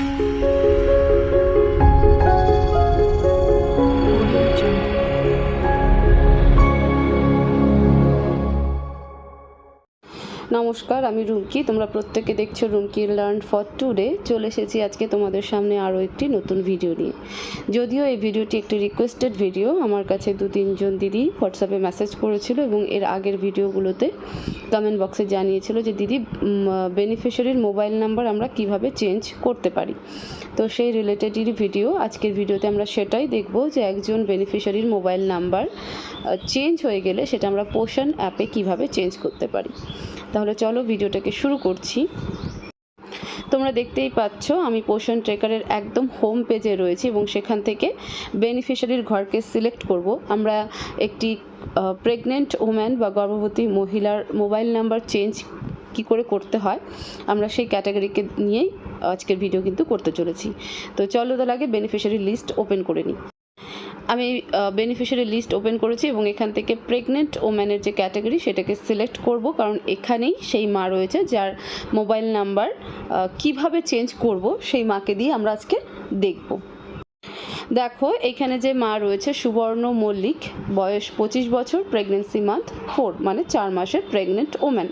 Música নমস্কার, আমি রুমকি। তোমরা প্রত্যেকে দেখছ রুমকি লার্ন ফর টুডে চলে এসেছি আজকে তোমাদের সামনে আরও একটি নতুন ভিডিও নিয়ে। যদিও এই ভিডিওটি একটি রিকোয়েস্টেড ভিডিও আমার কাছে দু তিনজন দিদি হোয়াটসঅ্যাপে মেসেজ করেছিল এবং এর আগের ভিডিওগুলোতে কমেন্ট বক্সে জানিয়েছিল যে, দিদি বেনিফিশিয়ারির মোবাইল নাম্বার আমরা কীভাবে চেঞ্জ করতে পারি? তো সেই রিলেটেডই ভিডিও আজকের ভিডিওতে আমরা সেটাই দেখব যে, একজন বেনিফিশিয়ারির মোবাইল নাম্বার চেঞ্জ হয়ে গেলে সেটা আমরা পোষণ অ্যাপে কীভাবে চেঞ্জ করতে পারি। তাহলে চলো ভিডিওটাকে শুরু করছি। তোমরা দেখতেই পাচ্ছ, আমি পোষণ ট্রেকারের একদম হোম পেজে রয়েছি এবং সেখান থেকে বেনিফিশিয়ারির ঘরকে সিলেক্ট করব। আমরা একটি প্রেগনেন্ট ওম্যান বা গর্ভবতী মহিলার মোবাইল নাম্বার চেঞ্জ কি করে করতে হয়, আমরা সেই ক্যাটাগরিকে নিয়েই আজকের ভিডিও কিন্তু করতে চলেছি। তো চলো তার আগে বেনিফিশিয়ারি লিস্ট ওপেন করে নিই। আমি বেনিফিশিয়ারি লিস্ট ওপেন করেছি এবং এখান থেকে প্রেগনেন্ট ওম্যানের যে ক্যাটাগরি সেটাকে সিলেক্ট করব। কারণ এখানেই সেই মা রয়েছে যার মোবাইল নাম্বার কীভাবে চেঞ্জ করব সেই মাকে দিয়ে আমরা আজকে দেখব। দেখো, এখানে যে মা রয়েছে সুবর্ণ মল্লিক, বয়স পঁচিশ বছর প্রেগনেন্সি মান্থ ফোর মানে চার মাসের প্রেগনেন্ট ওম্যান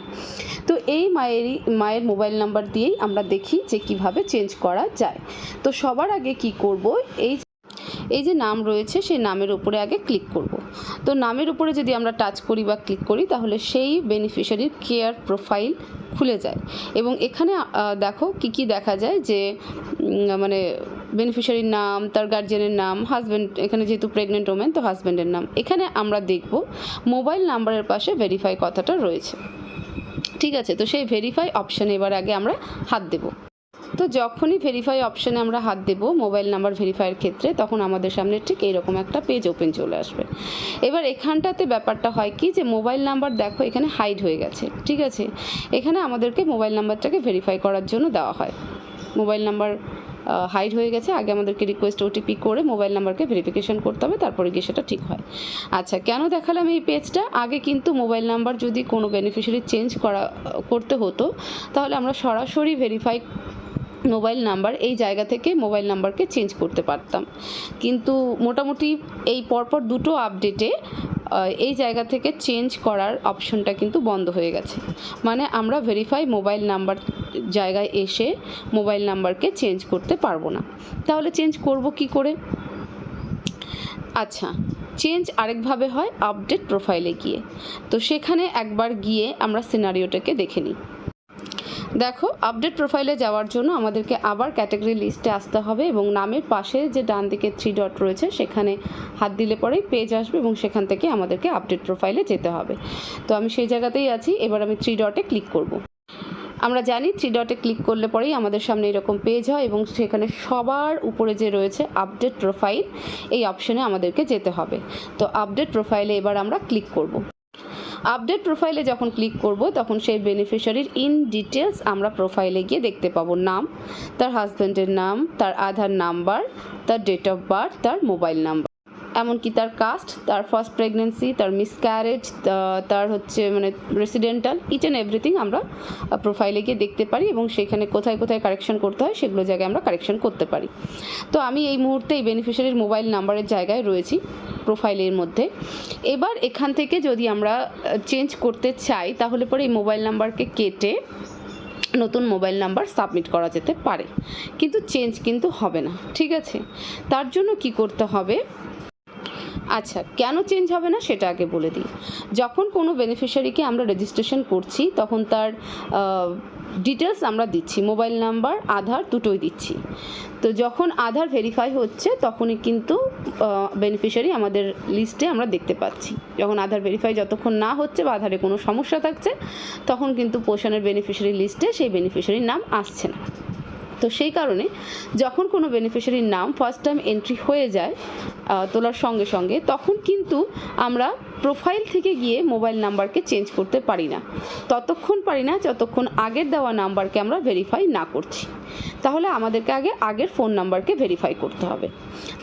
তো এই মায়েরই, মায়ের মোবাইল নাম্বার দিয়েই আমরা দেখি যে কীভাবে চেঞ্জ করা যায়। তো সবার আগে কি করব? এই এই যে নাম রয়েছে, সেই নামের উপরে আগে ক্লিক করব। তো নামের উপরে যদি আমরা টাচ করি বা ক্লিক করি, তাহলে সেই বেনিফিশিয়ারির কেয়ার প্রোফাইল খুলে যায়। এবং এখানে দেখো কি কি দেখা যায় যে মানে বেনিফিশিয়ারির নাম, তার গার্জিয়ানের নাম হাজব্যান্ড এখানে যেহেতু প্রেগনেন্ট ওমেন তো হাজব্যান্ডের নাম। এখানে আমরা দেখব মোবাইল নাম্বারের পাশে ভেরিফাই কথাটা রয়েছে। ঠিক আছে, তো সেই ভেরিফাই অপশানে এবার আগে আমরা হাত দেবো। তো যখনই ভেরিফাই অপশানে আমরা হাত দেব মোবাইল নাম্বার ভেরিফাইয়ের ক্ষেত্রে, তখন আমাদের সামনে ঠিক এইরকম একটা পেজ ওপেন চলে আসবে। এবার এখানটাতে ব্যাপারটা হয় কি যে মোবাইল নাম্বার দেখো এখানে হাইড হয়ে গেছে, ঠিক আছে? এখানে আমাদেরকে মোবাইল নাম্বারটাকে ভেরিফাই করার জন্য দেওয়া হয়। মোবাইল নাম্বার হাইড হয়ে গেছে, আগে আমাদেরকে রিকোয়েস্ট ওটিপি করে মোবাইল নাম্বারকে ভেরিফিকেশন করতে হবে, তারপরে গিয়ে সেটা ঠিক হয়। আচ্ছা কেন দেখালাম এই পেজটা আগে কিন্তু মোবাইল নাম্বার যদি কোনো বেনিফিশিয়ারি চেঞ্জ করা, করতে হতো, তাহলে আমরা সরাসরি ভেরিফাই মোবাইল নাম্বার, এই জায়গা থেকে মোবাইল নাম্বারকে চেঞ্জ করতে পারতাম। কিন্তু মোটামুটি এই পরপর দুটো আপডেটে এই জায়গা থেকে চেঞ্জ করার অপশনটা কিন্তু বন্ধ হয়ে গেছে। মানে আমরা ভেরিফাই মোবাইল নাম্বার জায়গায় এসে মোবাইল নাম্বারকে চেঞ্জ করতে পারব না। তাহলে চেঞ্জ করব কি করে? আচ্ছা চেঞ্জ আরেকভাবে হয় আপডেট প্রোফাইলে গিয়ে। তো সেখানে একবার গিয়ে আমরা সিনারিওটাকে দেখে নিই। দেখো আপডেট প্রোফাইলে যাওয়ার জন্য আমাদেরকে আবার ক্যাটাগরি লিস্টে আসতে হবে এবং নামের পাশে যে ডান দিকে থ্রি ডট রয়েছে, সেখানে হাত দিলে পরেই পেজ আসবে এবং সেখান থেকে আমাদেরকে আপডেট প্রোফাইলে যেতে হবে। তো আমি সেই জায়গাতেই আছি, এবার আমি থ্রি ডটে ক্লিক করব। আমরা জানি থ্রি ডটে ক্লিক করলে পরেই আমাদের সামনে এরকম পেজ হয় এবং সেখানে সবার উপরে যে রয়েছে আপডেট প্রোফাইল এই অপশনে আমাদেরকে যেতে হবে। তো আপডেট প্রোফাইলে এবার আমরা ক্লিক করব। আপডেট প্রোফাইলে যখন ক্লিক করব, তখন সেই বেনিফিশিয়ারির ইন ডিটেলস আমরা প্রোফাইলে গিয়ে দেখতে পাবো নাম, তার হাজব্যান্ডের নাম, তার আধার নাম্বার তার ডেট অফ বার্থ তার মোবাইল নাম্বার এমনকি তার কাস্ট তার ফার্স্ট প্রেগনেন্সি তার মিসক্যারেজ তার হচ্ছে মানে রেসিডেন্টাল ইচ অ্যান্ড এভরিথিং আমরা প্রোফাইলে গিয়ে দেখতে পারি এবং সেখানে কোথায় কোথায় কারেকশন করতে হয় সেগুলো জায়গায় আমরা কারেকশন করতে পারি। তো আমি এই মুহূর্তে এই বেনিফিশিয়ারির মোবাইল নাম্বারের জায়গায় রয়েছি। প্রোফাইলের মধ্যে। এবার এখান থেকে যদি আমরা চেঞ্জ করতে চাই, তাহলে পরে এই মোবাইল নাম্বারকে কেটে নতুন মোবাইল নাম্বার সাবমিট করা যেতে পারে। কিন্তু চেঞ্জ কিন্তু হবে না, ঠিক আছে? তার জন্য কি করতে হবে? আচ্ছা কেন চেঞ্জ হবে না সেটা আগে বলে দিই। যখন কোনো বেনিফিশিয়ারিকে আমরা রেজিস্ট্রেশন করছি, তখন তার ডিটেলস আমরা দিচ্ছি মোবাইল নাম্বার আধার দুটোই দিচ্ছি। তো যখন আধার ভেরিফাই হচ্ছে, তখনই কিন্তু বেনিফিশিয়ারি আমাদের লিস্টে আমরা দেখতে পাচ্ছি। যখন আধার ভেরিফাই যতক্ষণ না হচ্ছে বা আধারে কোনো সমস্যা থাকছে, তখন কিন্তু পোষণের বেনিফিশিয়ারি লিস্টে সেই বেনিফিশিয়ারির নাম আসছে না। তো সেই কারণে যখন কোনো বেনিফিশিয়ারির নাম ফার্স্ট টাইম এন্ট্রি হয়ে যায় তোলার সঙ্গে সঙ্গে, তখন কিন্তু আমরা প্রোফাইল থেকে গিয়ে মোবাইল নাম্বারকে চেঞ্জ করতে পারি না। ততক্ষণ পারি না যতক্ষণ আগের দেওয়া নাম্বারকে আমরা ভেরিফাই না করছি। তাহলে আমাদেরকে আগে আগের ফোন নাম্বারকে ভেরিফাই করতে হবে।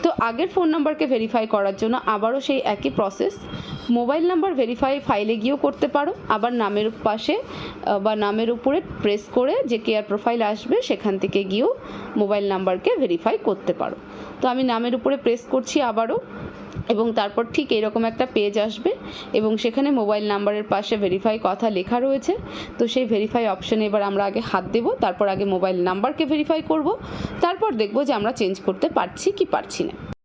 তো আগের ফোন নাম্বারকে ভেরিফাই করার জন্য আবারও সেই একই প্রসেস মোবাইল নাম্বার ভেরিফাই ফাইলে গিয়েও করতে পারো। আবার নামের পাশে বা নামের উপরে প্রেস করে যে কেয়ার প্রোফাইল আসবে, সেখান থেকে গিয়েও মোবাইল নাম্বারকে ভেরিফাই করতে পারো। তো আমি নামের উপরে প্রেস করছি আবারও, এবং তারপর ঠিক এরকম একটা পেজ আসবে, এবং সেখানে মোবাইল নাম্বারের পাশে ভেরিফাই কথা লেখা রয়েছে। তো সেই ভেরিফাই অপশানে এবার আমরা আগে হাত দেবো, তারপর আগে মোবাইল নাম্বারকে ভেরিফাই করব, তারপর দেখব যে আমরা চেঞ্জ করতে পারছি কি পারছি না।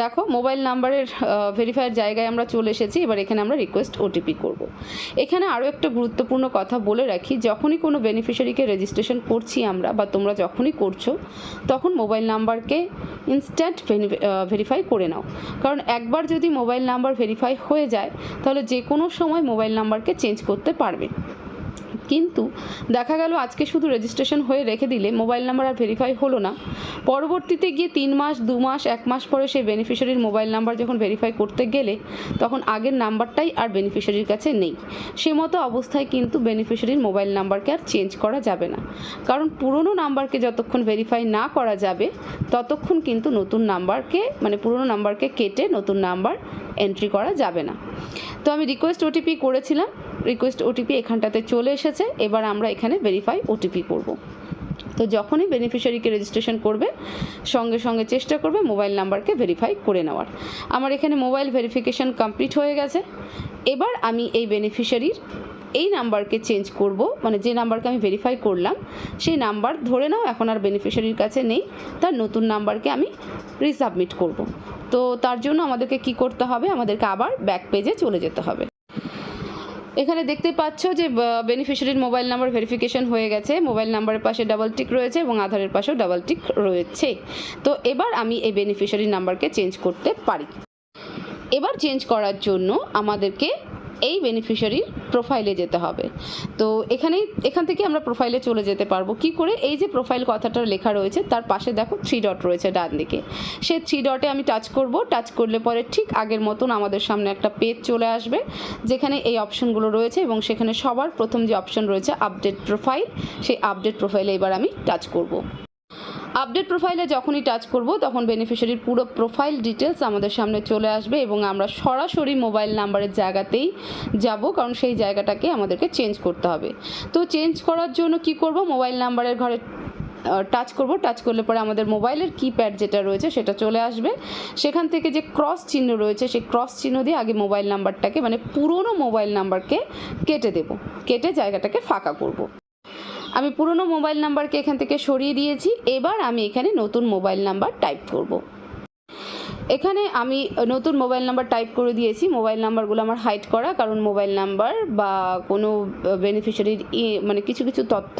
দেখো, মোবাইল নাম্বারের ভেরিফায়ার জায়গায় আমরা চলে এসেছি, এবার এখানে আমরা রিকোয়েস্ট ওটিপি করব। এখানে আরও একটা গুরুত্বপূর্ণ কথা বলে রাখি, যখনই কোনো বেনিফিশিয়ারিকে রেজিস্ট্রেশন করছি আমরা, বা তোমরা যখনই করছ, তখন মোবাইল নাম্বারকে ইনস্ট্যান্ট ভেরিফাই করে নাও কারণ একবার যদি মোবাইল নাম্বার ভেরিফাই হয়ে যায়, তাহলে যে কোনো সময় মোবাইল নাম্বারকে চেঞ্জ করতে পারবে কিন্তু দেখা গেল আজকে শুধু রেজিস্ট্রেশন হয়ে রেখে দিলে মোবাইল নাম্বার আর ভেরিফাই হলো না। পরবর্তীতে গিয়ে তিন মাস, দু মাস, এক মাস পরে সেই বেনিফিশিয়ারির মোবাইল নাম্বার যখন ভেরিফাই করতে গেলে তখন আগের নাম্বারটাই আর বেনিফিশিয়ারির কাছে নেই। সে মতো অবস্থায় কিন্তু বেনিফিশিয়ারির মোবাইল নাম্বারকে আর চেঞ্জ করা যাবে না। কারণ পুরনো নাম্বারকে যতক্ষণ ভেরিফাই না করা যাবে, ততক্ষণ কিন্তু নতুন নাম্বারকে মানে পুরনো নাম্বারকে কেটে নতুন নাম্বার এন্ট্রি করা যাবে না। তো আমি রিকোয়েস্ট ওটিপি করেছিলাম। রিকোয়েস্ট ওটিপি এখানটাতে চলে এসেছে, এবার আমরা এখানে ভেরিফাই ওটিপি করব। তো যখনই বেনিফিশিয়ারিকে রেজিস্ট্রেশন করবে, সঙ্গে সঙ্গে চেষ্টা করবে মোবাইল নাম্বারকে ভেরিফাই করে নেওয়ার। আমার এখানে মোবাইল ভেরিফিকেশন কমপ্লিট হয়ে গেছে। এবার আমি এই বেনিফিশিয়ারির এই নাম্বারকে চেঞ্জ করব মানে যে নাম্বারকে আমি ভেরিফাই করলাম, সেই নাম্বার ধরে নাও, এখন আর বেনিফিশিয়ারির কাছে নেই, তার নতুন নাম্বারকে আমি রিসাবমিট করব। তো তার জন্য আমাদেরকে কি করতে হবে? আমাদেরকে আবার ব্যাক পেজে চলে যেতে হবে। এখানে দেখতে পাচ্ছ যে বেনিফিশিয়ারির মোবাইল নাম্বার ভেরিফিকেশন হয়ে গেছে। মোবাইল নাম্বারের পাশে ডাবল টিক রয়েছে এবং আধারের পাশেও ডাবল টিক রয়েছে। তো এবার আমি এই বেনিফিশিয়ারির নাম্বারকে চেঞ্জ করতে পারি। এবার চেঞ্জ করার জন্য আমাদেরকে এই বেনিফিশিয়ারির প্রোফাইলে যেতে হবে। তো এখানেই, এখান থেকে আমরা প্রোফাইলে চলে যেতে পারব। কি করে? এই যে প্রোফাইল কথাটা লেখা রয়েছে, তার পাশে দেখো থ্রি ডট রয়েছে ডান দিকে। সেই থ্রি ডটে আমি টাচ করব টাচ করলে পরে ঠিক আগের মতন আমাদের সামনে একটা পেজ চলে আসবে, যেখানে এই অপশনগুলো রয়েছে এবং সেখানে সবার প্রথম যে অপশন রয়েছে আপডেট প্রোফাইল সেই আপডেট প্রোফাইলে এবার আমি টাচ করব। আপডেট প্রোফাইলে যখনই টাচ করব, তখন বেনিফিশিয়ারির পুরো প্রোফাইল ডিটেলস আমাদের সামনে চলে আসবে এবং আমরা সরাসরি মোবাইল নাম্বারের জায়গাতেই যাব, কারণ সেই জায়গাটাকে আমাদেরকে চেঞ্জ করতে হবে। তো চেঞ্জ করার জন্য কি করব? মোবাইল নাম্বারের ঘরে টাচ করব। টাচ করলে পরে আমাদের মোবাইলের কিপ্যাড যেটা রয়েছে সেটা চলে আসবে। সেখান থেকে যে ক্রস চিহ্ন রয়েছে, সেই ক্রস চিহ্ন দিয়ে আগে মোবাইল নাম্বারটাকে মানে পুরনো মোবাইল নাম্বারকে কেটে দেব। কেটে জায়গাটাকে ফাঁকা করব। আমি পুরনো মোবাইল নাম্বারকে এখান থেকে সরিয়ে দিয়েছি এবার আমি এখানে নতুন মোবাইল নাম্বার টাইপ করব। এখানে আমি নতুন মোবাইল নাম্বার টাইপ করে দিয়েছি। মোবাইল নাম্বারগুলো আমার হাইড করা, কারণ মোবাইল নাম্বার বা কোনো বেনিফিশিয়ারির মানে কিছু কিছু তথ্য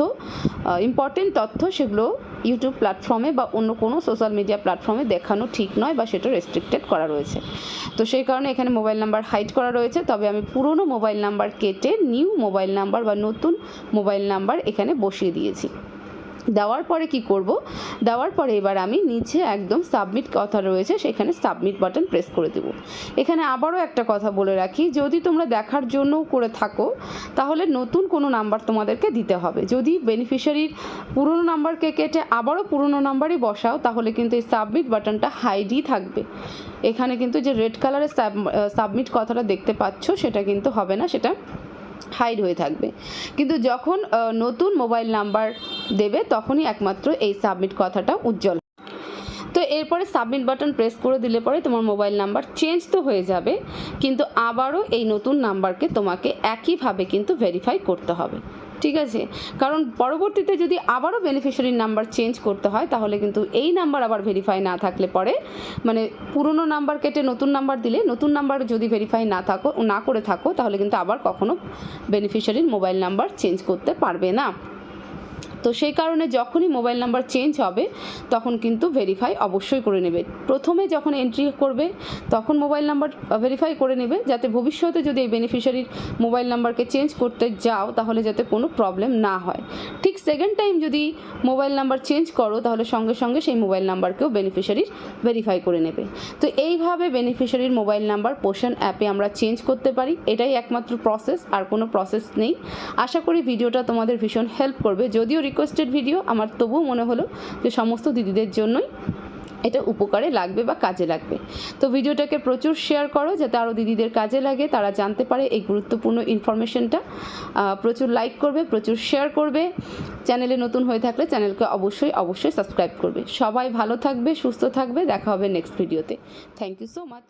ইম্পর্টেন্ট তথ্য সেগুলো ইউটিউব প্ল্যাটফর্মে বা অন্য কোনো সোশ্যাল মিডিয়া প্ল্যাটফর্মে দেখানো ঠিক নয় বা সেটা রেস্ট্রিক্টেড করা রয়েছে। তো সেই কারণে এখানে মোবাইল নাম্বার হাইড করা রয়েছে। তবে আমি পুরনো মোবাইল নাম্বার কেটে নিউ মোবাইল নাম্বার বা নতুন মোবাইল নাম্বার এখানে বসিয়ে দিয়েছি। দেওয়ার পরে কি করব? দেওয়ার পরে এবার আমি নিচে একদম সাবমিট কথা রয়েছে, সেখানে সাবমিট বাটন প্রেস করে দেব। এখানে আবারও একটা কথা বলে রাখি, যদি তোমরা দেখার জন্যও করে থাকো, তাহলে নতুন কোনো নাম্বার তোমাদেরকে দিতে হবে। যদি বেনিফিশিয়ারির পুরনো নাম্বারকে কেটে আবারও পুরনো নাম্বারই বসাও, তাহলে কিন্তু এই সাবমিট বাটনটা হাইডই থাকবে। এখানে কিন্তু যে রেড কালারের সাবমিট কথাটা দেখতে পাচ্ছ, সেটা কিন্তু হবে না, সেটা হাইড হয়ে থাকবে। কিন্তু যখন নতুন মোবাইল নাম্বার দেবে, তখনই একমাত্র এই সাবমিট কথাটা উজ্জ্বল তো এরপরে সাবমিট বাটন প্রেস করে দিলে পরে তোমার মোবাইল নাম্বার চেঞ্জ তো হয়ে যাবে, কিন্তু আবারও এই নতুন নাম্বারকে তোমাকে একইভাবে কিন্তু ভেরিফাই করতে হবে। ঠিক আছে? কারণ পরবর্তীতে যদি আবারও বেনিফিশিয়ারির নাম্বার চেঞ্জ করতে হয়, তাহলে কিন্তু এই নাম্বার আবার ভেরিফাই না থাকলে পরে মানে পুরনো নাম্বার কেটে নতুন নাম্বার দিলে, নতুন নাম্বার যদি ভেরিফাই না থাকো, না করে থাকো, তাহলে কিন্তু আবার কখনো বেনিফিশিয়ারির মোবাইল নাম্বার চেঞ্জ করতে পারবে না। তো সেই কারণে যখনই মোবাইল নাম্বার চেঞ্জ হবে, তখন কিন্তু ভেরিফাই অবশ্যই করে নেবে। প্রথমে যখন এন্ট্রি করবে, তখন মোবাইল নাম্বার ভেরিফাই করে নেবে, যাতে ভবিষ্যতে যদি এই বেনিফিশিয়ারির মোবাইল নাম্বারকে চেঞ্জ করতে যাও, তাহলে যাতে কোনো প্রবলেম না হয়। ঠিক সেকেন্ড টাইম যদি মোবাইল নাম্বার চেঞ্জ করো, তাহলে সঙ্গে সঙ্গে সেই মোবাইল নাম্বারকেও বেনিফিশিয়ারির ভেরিফাই করে নেবে। তো এইভাবে বেনিফিশিয়ারির মোবাইল নাম্বার পোষণ অ্যাপে আমরা চেঞ্জ করতে পারি। এটাই একমাত্র প্রসেস আর কোনো প্রসেস নেই। আশা করি ভিডিওটা তোমাদের ভীষণ হেল্প করবে। যদিও রিকোয়েস্টেড ভিডিও আমার তবুও মনে হলো যে সমস্ত দিদিদের জন্যই এটা উপকারে লাগবে বা কাজে লাগবে। তো ভিডিওটাকে প্রচুর শেয়ার করো যাতে আরও দিদিদের কাজে লাগে, তারা জানতে পারে এই গুরুত্বপূর্ণ ইনফরমেশনটা প্রচুর লাইক করবে, প্রচুর শেয়ার করবে। চ্যানেলে নতুন হয়ে থাকলে চ্যানেলকে অবশ্যই অবশ্যই সাবস্ক্রাইব করবে। সবাই ভালো থাকবে, সুস্থ থাকবে, দেখা হবে নেক্সট ভিডিওতে থ্যাংক ইউ সো মাচ